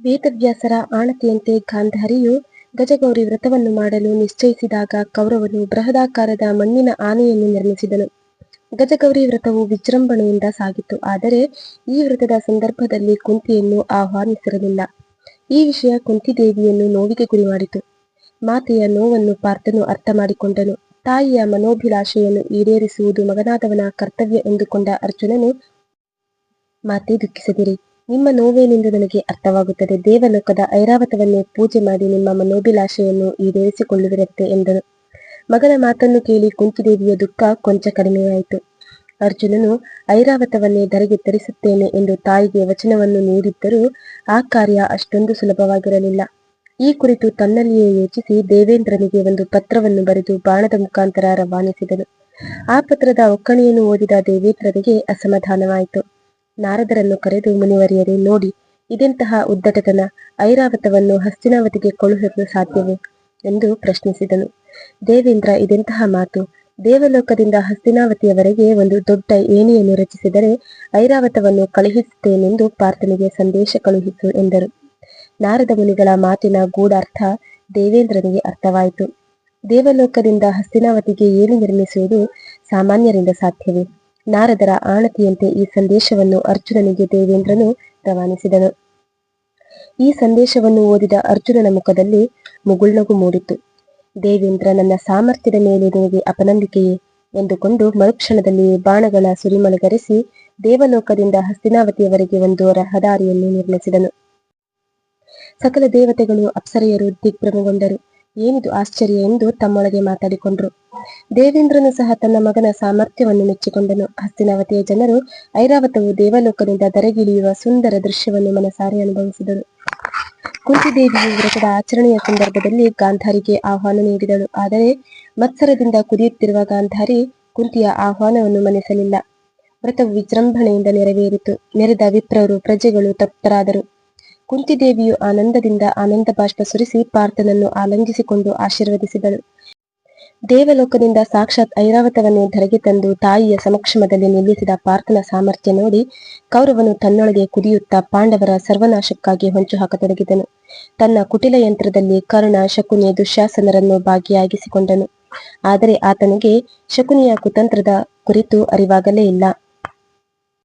ವೇದವ್ಯಾಸರ ಆಣತಿಯಂತೆ ಗಾಂಧಾರಿಯು ಗಜಗೌರಿ ವ್ರತವನ್ನು ಮಾಡಲು ನಿಶ್ಚಯಿಸಿದಾಗ ಕೌರವನು ಬೃಹದಾಕಾರದ ಮಣ್ಣಿನ ಆನೆಯನ್ನು ನಿರ್ಮಿಸಿದನು. ಗಜಗೌರಿ ವ್ರತವು ವಿಜೃಂಭಣೆಯಿಂದ ಸಾಗಿತು. ಆದರೆ ಈ ವ್ರತದ ಸಂದರ್ಭದಲ್ಲಿ ಕುಂತಿಯನ್ನು ಆಹ್ವಾನಿಸಿರಲಿಲ್ಲ. ಈ ವಿಷಯ ಕುಂತಿದೇವಿಯನ್ನು ನೋವಿಗೆ ಗುರಿ ಮಾಡಿತು ಮಾತೆಯ ನೋವನ್ನು ಪಾರ್ಥನು ಅರ್ಥ ಮಾಡಿಕೊಂಡನು ತಾಯಿಯ ಮನೋಭಿಲಾಷೆಯನ್ನು ಈಡೇರಿಸುವುದು ಮಗನಾದವನ ಕರ್ತವ್ಯ ಎಂದುಕೊಂಡ ಅರ್ಜುನನು ಮಾತೆ ದುಃಖಿಸದಿರಿ. ನಿಮ್ಮ ನೋವೇನೆಂದು ನನಗೆ ಅರ್ಥವಾಗುತ್ತದೆ. ದೇವಲೋಕದ ಐರಾವತವನ್ನೇ ಪೂಜೆ ಮಾಡಿ ನಿಮ್ಮ ಮನೋಭಿಲಾಷೆಯನ್ನು ಈಡೇರಿಸಿಕೊಳ್ಳುವಿರಂತೆ ಎಂದನು. ಮಗನ ಮಾತನ್ನು ಕೇಳಿ ಕುಂತಿದೇವಿಯ ದುಃಖ ಕೊಂಚ ಕಡಿಮೆಯಾಯಿತು. ಅರ್ಜುನನು, ಐರಾವತವನ್ನೇ ಧರೆಗೆ ತರಿಸುತ್ತೇನೆ ಎಂದು ತಾಯಿಗೆ ವಚನವನ್ನು ನೀಡಿದ್ದರೂ ಆ ಕಾರ್ಯ ಅಷ್ಟೊಂದು ಸುಲಭವಾಗಿರಲಿಲ್ಲ. ಈ ಕುರಿತು ತನ್ನಲ್ಲಿಯೇ ಯೋಚಿಸಿ ದೇವೇಂದ್ರನಿಗೆ ಒಂದು ಪತ್ರವನ್ನು ಬರೆದು ಬಾಣದ ಮುಖಾಂತರ ರವಾನಿಸಿದನು. ಆ ಪತ್ರದ ಒಕ್ಕಣೆಯನ್ನು ಓದಿದ ದೇವೇಂದ್ರನಿಗೆ ಅಸಮಾಧಾನವಾಯಿತು. ನಾರದರನ್ನು ಕರೆದು ಮುನಿವರಿಯರೇ ನೋಡಿ, ಇದೆಂತಹ ಉದ್ದಟತನ, ಐರಾವತವನ್ನು ಹಸ್ತಿನಾವತಿಗೆ ಕಳುಹಿಸಲು ಸಾಧ್ಯವೇ? ಎಂದು ಪ್ರಶ್ನಿಸಿದನು. ದೇವೇಂದ್ರ ಇದೆಂತಹ ಮಾತು? ದೇವಲೋಕದಿಂದ ಹಸ್ತಿನಾವತಿಯವರೆಗೆ ಒಂದು ದೊಡ್ಡ ಏಣಿಯನ್ನು ರಚಿಸಿದರೆ ಐರಾವತವನ್ನು ಕಳುಹಿಸುತ್ತೇನೆಂದು ಪಾರ್ಥನಿಗೆ ಸಂದೇಶ ಕಳುಹಿಸು ಎಂದರು. ನಾರದ ಮುನಿಗಳ ಮಾತಿನ ಗೂಢಾರ್ಥ ದೇವೇಂದ್ರನಿಗೆ ಅರ್ಥವಾಯಿತು. ದೇವಲೋಕದಿಂದ ಹಸ್ತಿನಾವತಿಗೆ ಏಣಿ ನಿರ್ಮಿಸುವುದು ಸಾಮಾನ್ಯರಿಂದ ಸಾಧ್ಯವೇ? ನಾರದರ ಆಣತಿಯಂತೆ ಈ ಸಂದೇಶವನ್ನು ಅರ್ಜುನನಿಗೆ ದೇವೇಂದ್ರನು ರವಾನಿಸಿದನು. ಈ ಸಂದೇಶವನ್ನು ಓದಿದ ಅರ್ಜುನನ ಮುಖದಲ್ಲಿ ಮುಗುಳ್ನಗು ಮೂಡಿತು. ದೇವೇಂದ್ರ, ನನ್ನ ಸಾಮರ್ಥ್ಯದ ಮೇಲೆ ನಿನಗೆ ಅಪನಂಬಿಕೆಯೇ? ಎಂದುಕೊಂಡು ಮರುಕ್ಷಣದಲ್ಲಿ ಬಾಣಗಳ ಸುರಿಮಳೆಗರೆಸಿ ದೇವಲೋಕದಿಂದ ಹಸ್ತಿನಾವತಿಯವರೆಗೆ ಒಂದು ರಹದಾರಿಯನ್ನು ನಿರ್ಮಿಸಿದನು. ಸಕಲ ದೇವತೆಗಳು ಅಪ್ಸರೆಯರು ದಿಗ್ಭ್ರಮಗೊಂಡರು. ಏನಿದು ಆಶ್ಚರ್ಯ ಎಂದು ತಮ್ಮೊಳಗೆ ಮಾತಾಡಿಕೊಂಡ್ರು. ದೇವೇಂದ್ರನು ಸಹ ತನ್ನ ಮಗನ ಸಾಮರ್ಥ್ಯವನ್ನು ಮೆಚ್ಚಿಕೊಂಡನು. ಹಸ್ತಿನಾವತಿಯ ಜನರು ಐರಾವತವು ದೇವಲೋಕದಿಂದ ದರೆಗಿಳಿಯುವ ಸುಂದರ ದೃಶ್ಯವನ್ನು ಮನಸಾರೆ ಅನುಭವಿಸಿದರು. ಕುಂತಿದೇವಿಯು ವ್ರತದ ಆಚರಣೆಯ ಸಂದರ್ಭದಲ್ಲಿ ಗಾಂಧಾರಿಗೆ ಆಹ್ವಾನ ನೀಡಿದಳು. ಆದರೆ ಮತ್ಸರದಿಂದ ಕುದಿಯುತ್ತಿರುವ ಗಾಂಧಾರಿ ಕುಂತಿಯ ಆಹ್ವಾನವನ್ನು ಮನಿಸಲಿಲ್ಲ. ವ್ರತವು ವಿಜೃಂಭಣೆಯಿಂದ ನೆರವೇರಿತು. ನೆರೆದ ವಿಪ್ರರು ಪ್ರಜೆಗಳು ತಪ್ತರಾದರು. ಕುಂತಿದೇವಿಯು ಆನಂದದಿಂದ ಆನಂದ ಬಾಷ್ಪ ಸುರಿಸಿ ಪಾರ್ಥನನ್ನು ಆಲಂಗಿಸಿಕೊಂಡು ಆಶೀರ್ವದಿಸಿದಳು. ದೇವಲೋಕದಿಂದ ಸಾಕ್ಷಾತ್ ಐರಾವತವನ್ನು ಧರೆಗೆ ತಂದು ತಾಯಿಯ ಸಮಕ್ಷಮದಲ್ಲಿ ನಿಲ್ಲಿಸಿದ ಪಾರ್ಥನ ಸಾಮರ್ಥ್ಯ ನೋಡಿ ಕೌರವನು ತನ್ನೊಳಗೆ ಕುದಿಯುತ್ತಾ ಪಾಂಡವರ ಸರ್ವನಾಶಕ್ಕಾಗಿ ಹೊಂಚು ಹಾಕತೊಡಗಿದನು. ತನ್ನ ಕುಟಿಲ ಯಂತ್ರದಲ್ಲಿ ಕರುಣ, ಶಕುನಿ, ದುಶ್ಯಾಸನರನ್ನು ಭಾಗಿಯಾಗಿಸಿಕೊಂಡನು. ಆದರೆ ಆತನಿಗೆ ಶಕುನಿಯ ಕುತಂತ್ರದ ಕುರಿತು ಅರಿವಾಗಲೇ ಇಲ್ಲ.